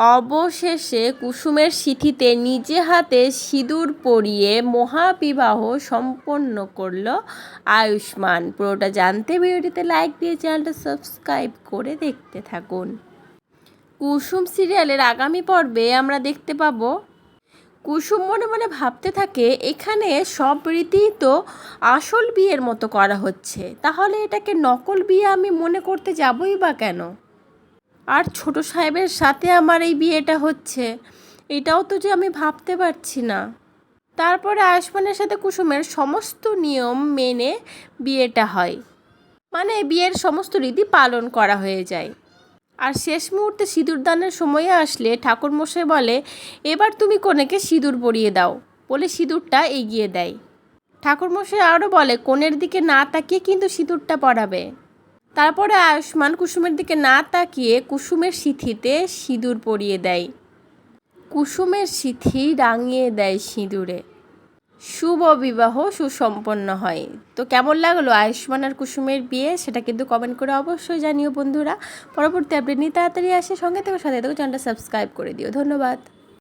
অবশেষে কুসুমের সিঁথিতে নিজে হাতে সিঁদুর পরিয়ে মহাবিবাহ সম্পন্ন করল আয়ুষ্মান। পুরোটা জানতে ভিডিওটিতে লাইক দিয়ে চ্যানেলটা সাবস্ক্রাইব করে দেখতে থাকুন। কুসুম সিরিয়ালের আগামী পর্বে আমরা দেখতে পাবো, কুসুম মনে মনে ভাবতে থাকে, এখানে সব রীতি তো আসল বিয়ের মতো করা হচ্ছে। তাহলে এটাকে নকল বিয়ে আমি মনে করতে যাবই বা কেন? আর ছোট সাহেবের সাথে আমার এই বিয়েটা হচ্ছে। এটাও তো যে আমি ভাবতে পারছি না। তারপরে আয়ুষ্মানের সাথে কুসুমের সমস্ত নিয়ম মেনে বিয়েটা হয়। মানে বিয়ের সমস্ত রীতি পালন করা হয়ে যায়। আর শেষ মুহূর্তে সিঁদুর দানের সময়ে আসলে ঠাকুরমশাই বলে, এবার তুমি কনেকে সিঁদুর পরিয়ে দাও। বলে সিঁদুরটা এগিয়ে দেয়। ঠাকুরমশাই আরও বলে কোণের দিকে না তাকিয়ে কিন্তু সিঁদুরটা পরাবে। তারপরে আয়ুষ্মান কুসুমের দিকে না তাকিয়ে কুসুমের সিঁথিতে সিঁদুর পরিয়ে দেয়। কুসুমের সিঁথি রাঙিয়ে দেয় সিঁদুরে। শুভ বিবাহ সুসম্পন্ন হয়। তো কেমন লাগল আয়ুষ্মান আর কুসুমের বিয়ে? সেটা কিন্তু কমেন্ট করে অবশ্যই জানিও বন্ধুরা। পরবর্তী আপডেট নিয়ে তাড়াতাড়ি আসে। সঙ্গে থেকে, সাথে থেকে চ্যানেলটা সাবস্ক্রাইব করে দিও। ধন্যবাদ।